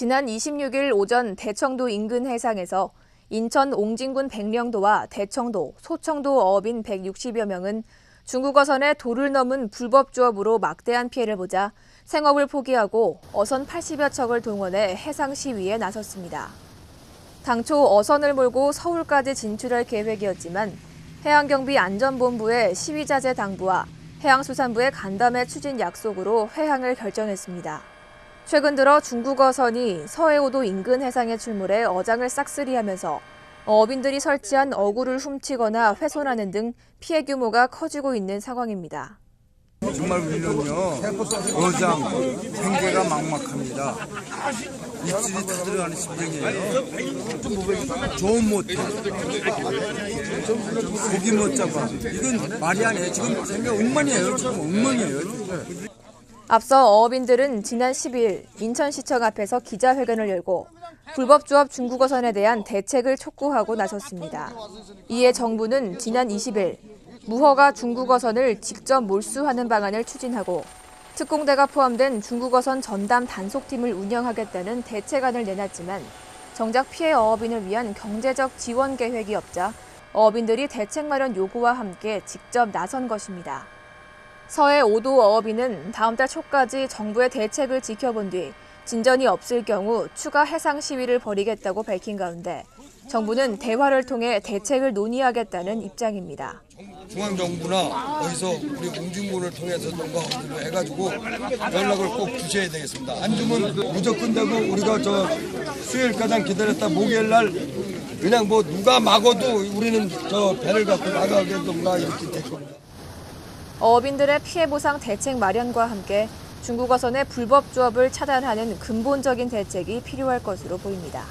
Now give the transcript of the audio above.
지난 26일 오전 대청도 인근 해상에서 인천 옹진군 백령도와 대청도, 소청도 어업인 160여 명은 중국 어선의 도를 넘은 불법 조업으로 막대한 피해를 보자 생업을 포기하고 어선 80여 척을 동원해 해상 시위에 나섰습니다. 당초 어선을 몰고 서울까지 진출할 계획이었지만 해양경비 안전본부의 시위자재 당부와 해양수산부의 간담회 추진 약속으로 회항을 결정했습니다. 최근 들어 중국 어선이 서해오도 인근 해상에 출몰해 어장을 싹쓸이하면서 어민들이 설치한 어구를 훔치거나 훼손하는 등 피해 규모가 커지고 있는 상황입니다. 정말 우리는요 어장 생계가 막막합니다. 입질이 타들어가는 심정이에요. 좋은 못해 고기 못 잡아 이건 말이 아니에요. 지금 생계 엉망이에요. 지금 엉망이에요. 앞서 어업인들은 지난 10일 인천시청 앞에서 기자회견을 열고 불법 조업 중국어선에 대한 대책을 촉구하고 나섰습니다. 이에 정부는 지난 20일 무허가 중국어선을 직접 몰수하는 방안을 추진하고 특공대가 포함된 중국어선 전담 단속팀을 운영하겠다는 대책안을 내놨지만 정작 피해 어업인을 위한 경제적 지원 계획이 없자 어업인들이 대책 마련 요구와 함께 직접 나선 것입니다. 서해 5도 어업인은 다음 달 초까지 정부의 대책을 지켜본 뒤 진전이 없을 경우 추가 해상 시위를 벌이겠다고 밝힌 가운데 정부는 대화를 통해 대책을 논의하겠다는 입장입니다. 중앙정부나 어디서 우리 공중부를 통해서 뭔가 해가지고 연락을 꼭 주셔야 되겠습니다. 안 주면 무조건 되고 우리가 저 수요일까지 기다렸다 목요일 날 그냥 뭐 누가 막어도 우리는 저 배를 갖고 나가겠던가 이렇게 될 겁니다. 어업인들의 피해 보상 대책 마련과 함께 중국 어선의 불법 조업을 차단하는 근본적인 대책이 필요할 것으로 보입니다.